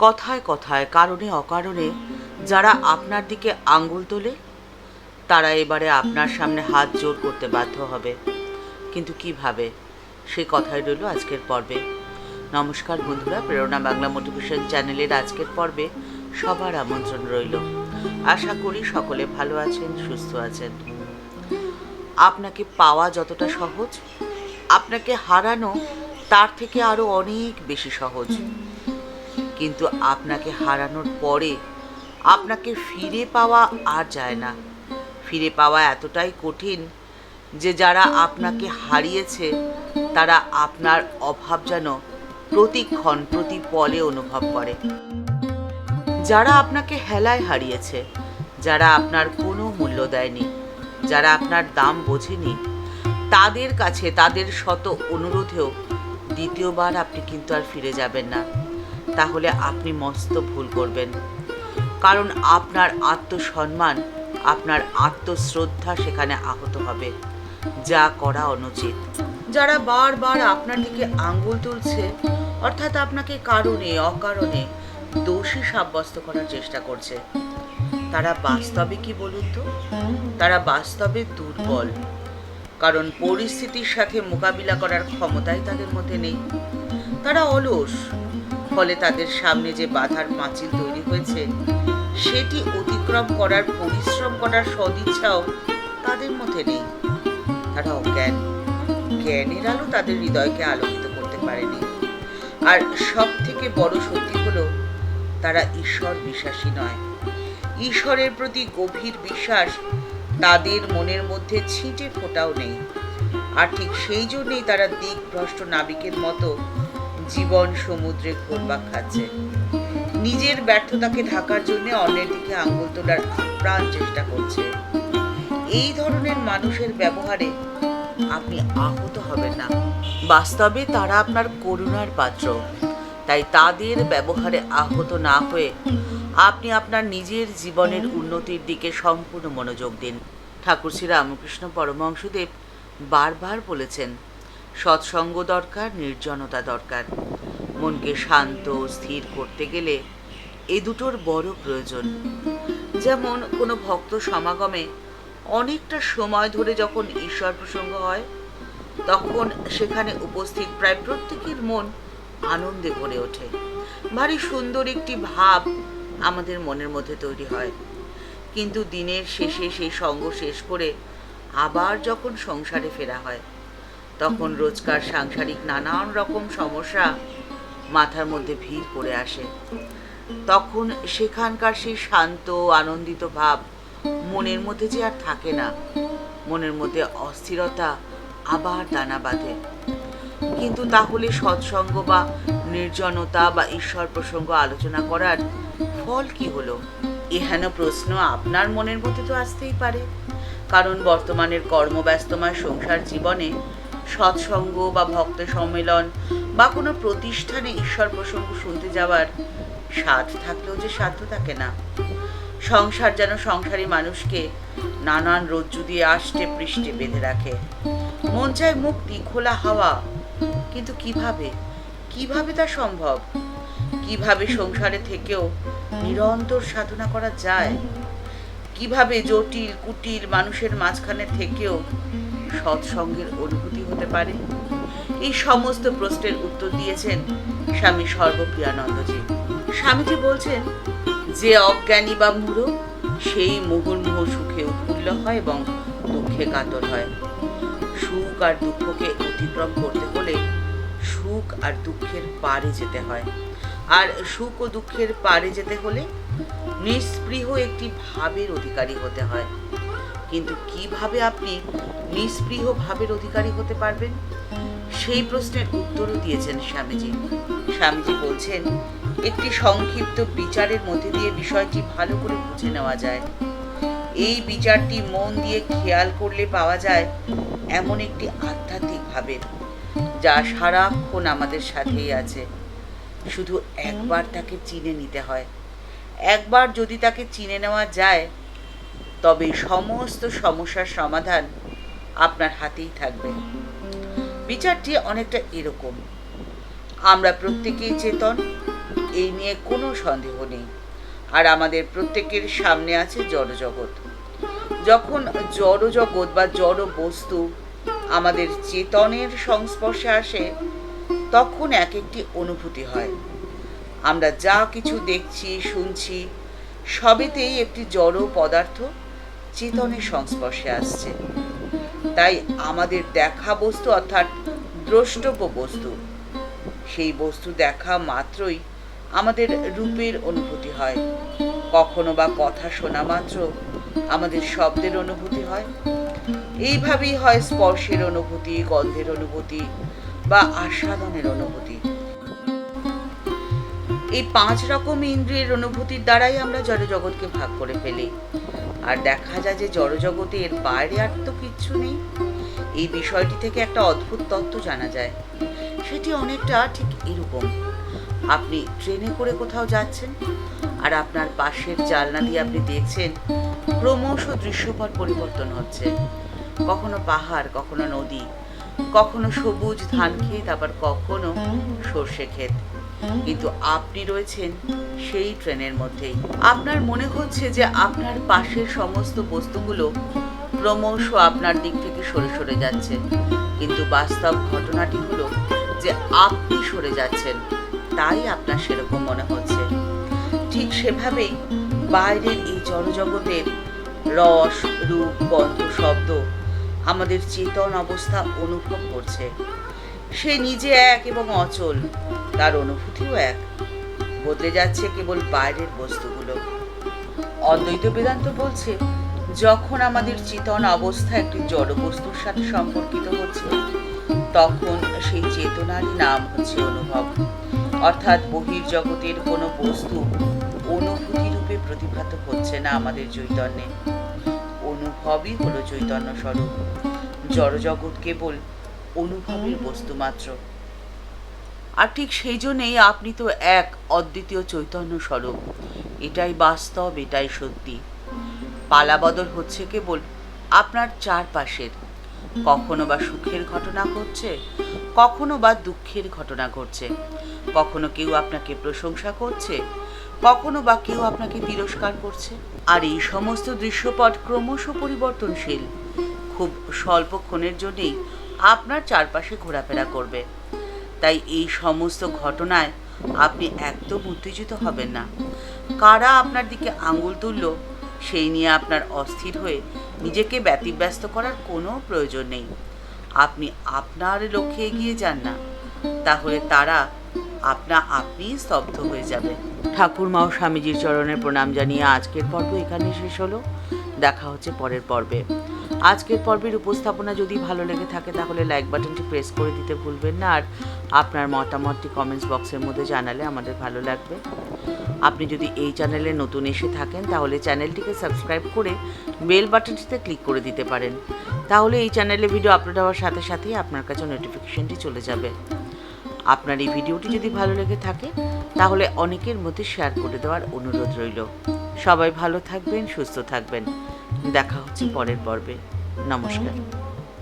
কথায় কথায়, কারণে অকারণে যারা আপনার দিকে আঙ্গুল তোলে, তারা এবারে আপনার সামনে হাত জোর করতে বাধ্য হবে। কিন্তু কীভাবে? সে কথাই রইল আজকের পর্বে। নমস্কার বন্ধুরা, প্রেরণা বাংলা মোটিভেশন চ্যানেলের আজকের পর্বে সবার আমন্ত্রণ রইল। আশা করি সকলে ভালো আছেন, সুস্থ আছেন। আপনাকে পাওয়া যতটা সহজ, আপনাকে হারানো তার থেকে আরও অনেক বেশি সহজ। কিন্তু আপনাকে হারানোর পরে আপনাকে ফিরে পাওয়া আর যায় না। ফিরে পাওয়া এতটাই কঠিন যে যারা আপনাকে হারিয়েছে, তারা আপনার অভাব যেন প্রতিক্ষণ প্রতি পলে অনুভব করে। যারা আপনাকে হেলায় হারিয়েছে, যারা আপনার কোনো মূল্য দেয়নি, যারা আপনার দাম বোঝেনি, তাদের কাছে তাদের শত অনুরোধেও দ্বিতীয়বার আপনি কিন্তু আর ফিরে যাবেন না। তাহলে আপনি মস্ত ভুল করবেন। কারণ আপনার আত্মসম্মান, আপনার আত্মশ্রদ্ধা সেখানে আহত হবে। যা করা অনুচিত। যারা বারবার আপনার দিকে আঙ্গুল তুলছে, অর্থাৎ আপনাকে কারণে অকারণে দোষী সাব্যস্ত করার চেষ্টা করছে, তারা বাস্তবে কি বলুন তো? তারা বাস্তবে দুর্বল। কারণ পরিস্থিতির সাথে মোকাবিলা করার ক্ষমতাই তাদের মধ্যে নেই। তারা অলস ফলে তাদের সামনে যে বাধার পাঁচিল তৈরি হয়েছে, সেটি অতিক্রম করার, পরিশ্রম করার সদিচ্ছাও তাদের মধ্যে নেই। তারা অজ্ঞান। জ্ঞানের আলো তাদের হৃদয়কে আলোকিত করতে পারেনি। আর সব থেকে বড় সত্যি হলো, তারা ঈশ্বর বিশ্বাসী নয়। ঈশ্বরের প্রতি গভীর বিশ্বাস তাদের মনের মধ্যে ছিটে ফোটাও নেই। আর ঠিক সেই জন্যেই তারা দিকভ্রষ্ট নাবিকের মতো জীবন সমুদ্রে ঘোরপাক খাচ্ছে। নিজের ব্যর্থতাকে ঢাকার জন্য অন্যের দিকে আঙ্গুল তোলার প্রাণ চেষ্টা করছে। এই ধরনের মানুষের ব্যবহারে আপনি আহত হবেন না। বাস্তবে তারা আপনার করুণার পাত্র। তাই তাদের ব্যবহারে আহত না হয়ে আপনি আপনার নিজের জীবনের উন্নতির দিকে সম্পূর্ণ মনোযোগ দিন। ঠাকুর শ্রী রামকৃষ্ণ পরমহংসদেব বারবার বলেছেন সৎসঙ্গ দরকার, নির্জনতা দরকার। মনকে শান্ত স্থির করতে গেলে এ দুটোর বড় প্রয়োজন। যেমন কোনো ভক্ত সমাগমে অনেকটা সময় ধরে যখন ঈশ্বর প্রসঙ্গ হয়, তখন সেখানে উপস্থিত প্রায় প্রত্যেকের মন আনন্দে ভরে ওঠে। ভারী সুন্দর একটি ভাব আমাদের মনের মধ্যে তৈরি হয়। কিন্তু দিনের শেষে সেই সঙ্গ শেষ করে আবার যখন সংসারে ফেরা হয় তখন রোজকার সাংসারিক নানান রকম সমস্যা মাথার মধ্যে ভিড় করে আসে। তখন সেখানকার সেই শান্ত, আনন্দিত ভাব মনের মধ্যে যে আর থাকে না। মনের মধ্যে অস্থিরতা আবার দানা বাঁধে। কিন্তু তাহলে সৎসঙ্গ বা নির্জনতা বা ঈশ্বর প্রসঙ্গ আলোচনা করার ফল কি হলো? এহেন প্রশ্ন আপনার মনের মধ্যে তো আসতেই পারে। কারণ বর্তমানের কর্মব্যস্তময় সংসার জীবনে সৎসঙ্গ বা ভক্ত সম্মেলন বা কোনো প্রতিষ্ঠানে ঈশ্বর প্রসঙ্গ শুনতে যাওয়ার স্বাদ থাকলেও যে সাধ্য থাকে না। সংসার যেন সংসারী মানুষকে নানান রজ্জু দিয়ে আষ্টে পৃষ্ঠে বেঁধে রাখে। মন চায় মুক্তি, খোলা হাওয়া। কিন্তু কীভাবে? কীভাবে তা সম্ভব? কীভাবে সংসারে থেকেও নিরন্তর সাধনা করা যায়? কীভাবে জটিল, কুটিল মানুষের মাঝখানে থেকেও সৎসঙ্গের অনুভূতি হতে পারে। এই সমস্ত প্রশ্নের উত্তর দিয়েছেন স্বামী সর্বপ্রিয়ানন্দজি। স্বামীজি বলছেন, যে অজ্ঞানী বা মূঢ়, সেই মুহুর্মুহ সুখে উৎফুল্ল হয় এবং দুঃখে কাতর হয়। সুখ আর দুঃখকে অতিক্রম করতে হলে সুখ আর দুঃখের পারে যেতে হয়। আর সুখ ও দুঃখের পারে যেতে হলে নিষ্পৃহ একটি ভাবের অধিকারী হতে হয়। কিন্তু কীভাবে আপনি নিষ্পৃহ ভাবের অধিকারী হতে পারবেন? সেই প্রশ্নের উত্তরও দিয়েছেন স্বামীজি। স্বামীজি বলছেন, একটি সংক্ষিপ্ত বিচারের মধ্যে দিয়ে বিষয়টি ভালো করে বুঝে নেওয়া যায়। এই বিচারটি মন দিয়ে খেয়াল করলে পাওয়া যায় এমন একটি আধ্যাত্মিক ভাবের, যা সারাক্ষণ আমাদের সাথেই আছে। শুধু একবার তাকে চিনে নিতে হয়। একবার যদি তাকে চিনে নেওয়া যায় তবে সমস্ত সমস্যার সমাধান আপনার হাতেই থাকবে। বিচারটি অনেকটা এরকম। আমরা প্রত্যেকেই চেতন, এই নিয়ে কোনো সন্দেহ নেই। আর আমাদের প্রত্যেকের সামনে আছে জড়জগৎ। যখন জড়জগৎ বা জড় বস্তু আমাদের চেতনের সংস্পর্শে আসে, তখন এক একটি অনুভূতি হয়। আমরা যা কিছু দেখছি, শুনছি, সবেতেই একটি জড় পদার্থ চেতনের সংস্পর্শে আসছে। তাই আমাদের দেখা বস্তু অর্থাৎ দ্রষ্টব্য বস্তু, সেই বস্তু দেখা মাত্রই আমাদের রূপের অনুভূতি হয়। কখনো বা কথা শোনা মাত্র আমাদের শব্দের অনুভূতি হয়। এইভাবেই হয় স্পর্শের অনুভূতি, গন্ধের অনুভূতি বা আস্বাদনের অনুভূতি। এই পাঁচ রকম ইন্দ্রিয়ের অনুভূতির দ্বারাই আমরা জড়জগৎকে ভাগ করে ফেলি। আর দেখা যায় যে জড়জগতের বাইরে আর তো কিচ্ছু নেই। এই বিষয়টি থেকে একটা অদ্ভুত তত্ত্ব জানা যায়। সেটি অনেকটা ঠিক এরকম। আপনি ট্রেনে করে কোথাও যাচ্ছেন আর আপনার পাশের জানলা দিয়ে আপনি দেখছেন ক্রমশ দৃশ্যপট পরিবর্তন হচ্ছে। কখনো পাহাড়, কখনো নদী, কখনো সবুজ ধান ক্ষেত, আবার কখনো সর্ষে ক্ষেত। কিন্তু আপনি রয়েছেন সেই ট্রেনের মধ্যেই। আপনার মনে হচ্ছে যে আপনার পাশের সমস্ত বস্তুগুলো ক্রমশ আপনার দিক থেকে সরে সরে যাচ্ছে। কিন্তু বাস্তব ঘটনাটি হলো যে আপনি সরে যাচ্ছেন। তাই আপনার সেরকম মনে হচ্ছে। ঠিক সেভাবেই বাইরের এই জড়জগতের রস, রূপ, গন্ধ, শব্দ আমাদের চেতন অবস্থা অনুভব করছে। সে নিজে এক এবং অচল। তার অনুভূতিও এক। বদলে যাচ্ছে কেবল বাইরের বস্তুগুলো। অদ্বৈত বেদান্ত বলছে, যখন আমাদের চেতন অবস্থা একটি জড় বস্তুর সাথে সম্পর্কিত হচ্ছে, তখন সেই চেতনারই নাম হচ্ছে অনুভব। অর্থাৎ বহির্জগতের কোনো বস্তু অনুভূতি রূপে প্রতিভাত হচ্ছে না আমাদের চৈতন্যে। অনুভবই হলো চৈতন্য স্বরূপ জড়জগৎ কেবল অনুভবের বস্তু মাত্র। আর ঠিক সেই জন্যেই আপনি তো এক অদ্বিতীয় চৈতন্য স্বরূপ। এটাই বাস্তব, এটাই সত্যি। পালাবদল হচ্ছে কেবল আপনার চারপাশের। কখনো বা সুখের ঘটনা ঘটছে, কখনো বা দুঃখের ঘটনা ঘটছে। কখনো কেউ আপনাকে প্রশংসা করছে, কখনো বা কেউ আপনাকে তিরস্কার করছে। আর এই সমস্ত দৃশ্যপট ক্রমশ পরিবর্তনশীল। খুব স্বল্পক্ষণের জন্যেই আপনার চারপাশে ঘোরাফেরা করবে। তাই এই সমস্ত ঘটনায় আপনি একদম উত্তেজিত হবেন না। কারা আপনার দিকে আঙুল তুলল, সেই নিয়ে আপনার অস্থির হয়ে নিজেকে ব্যতিব্যস্ত করার কোনো প্রয়োজন নেই। আপনি আপনার লক্ষ্যে এগিয়ে যান না, তাহলে তারা আপনা আপনিই স্তব্ধ হয়ে যাবে। ঠাকুরমা ও স্বামীজির চরণের প্রণাম জানিয়ে আজকের পর্ব এখানে শেষ হলো। দেখা হচ্ছে পরের পর্বে। আজকের পর্বের উপস্থাপনা যদি ভালো লেগে থাকে, তাহলে লাইক বাটনটি প্রেস করে দিতে ভুলবেন না। আর আপনার মতামতটি কমেন্টস বক্সের মধ্যে জানালে আমাদের ভালো লাগবে। আপনি যদি এই চ্যানেলে নতুন এসে থাকেন, তাহলে চ্যানেলটিকে সাবস্ক্রাইব করে বেল বাটনটিতে ক্লিক করে দিতে পারেন। তাহলে এই চ্যানেলে ভিডিও আপলোড হওয়ার সাথে সাথেই আপনার কাছে নোটিফিকেশনটি চলে যাবে। আপনার এই ভিডিওটি যদি ভালো লেগে থাকে, তাহলে অনেকের মধ্যে শেয়ার করে দেওয়ার অনুরোধ রইল। সবাই ভালো থাকবেন, সুস্থ থাকবেন। দেখা হচ্ছে পরের পর্বে। নমস্কার।